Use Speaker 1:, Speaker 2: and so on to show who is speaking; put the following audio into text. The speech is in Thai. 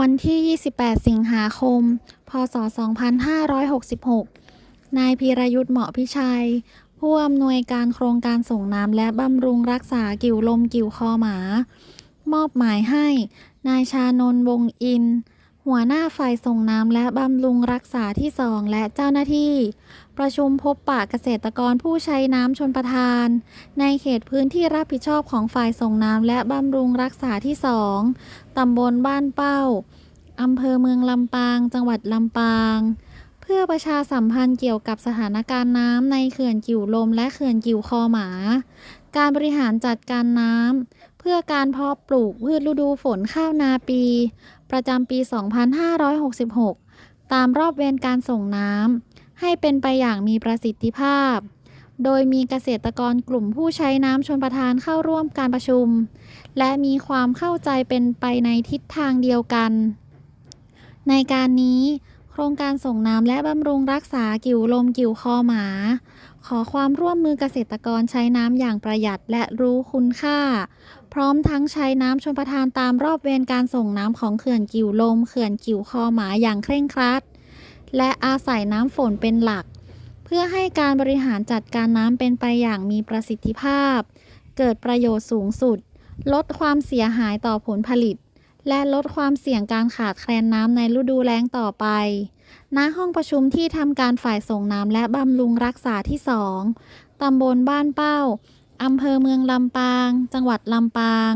Speaker 1: วันที่ 28 สิงหาคม พศ 2566 นายพีรยุทธ์เหมาะพิชัย ผู้อำนวยการโครงการส่งน้ำและบำรุงรักษากิ่วลมกิ่วคอหมา มอบหมายให้ นายชานนวงอิน หัวหน้าฝ่ายส่งน้ำและบำรุงรักษาที่สองและเจ้าหน้าที่ ประชุมพบปะเกษตรกรผู้ใช้น้ำชนประทาน ในเขตพื้นที่รับผิดชอบของฝ่ายส่งน้ำและบำรุงรักษาที่สองตำบลบ้านเป้าอำเภอเมืองลำปาง จังหวัดลำปาง เพื่อประชาสัมพันธ์เกี่ยวกับสถานการณ์น้ำในเขื่อนกิ่วลมและเขื่อนกิ่วคอหมา การบริหารจัดการน้ำ เพื่อการเพาะปลูกพืชฤดูฝนข้าวนาปี ประจำปี 2566 ตามรอบเวรการส่งน้ำให้เป็นไปอย่างมีประสิทธิภาพ โดยมีเกษตรกรกลุ่มผู้ใช้น้ำชนประทานเข้าร่วมการประชุม และมีความเข้าใจเป็นไปในทิศทางเดียวกัน ในการนี้ รงการส่งน้ำและบำรุงรักษากิ่วลมกิ่วคอหมา ขอความร่วมมือเกษตรกรใช้น้ำอย่างประหยัดและรู้คุณค่า พร้อมทั้งใช้น้ำชนประทานตามรอบเวรการส่งน้ำของเขื่อนกิ่วลม เขื่อนกิ่วคอหมาอย่างเคร่งครัด และอาศัยน้ำฝนเป็นหลัก เพื่อให้การบริหารจัดการน้ำเป็นไปอย่างมีประสิทธิภาพ เกิดประโยชน์สูงสุด ลดความเสียหายต่อผลผลิต และลดความเสี่ยงการขาดแคลนน้ำในฤดูแล้งต่อไป ณ ห้องประชุมที่ทำการฝ่ายส่งน้ำและบำรุงรักษาที่สองตำบลบ้านเป้า อำเภอเมืองลำปาง จังหวัดลำปาง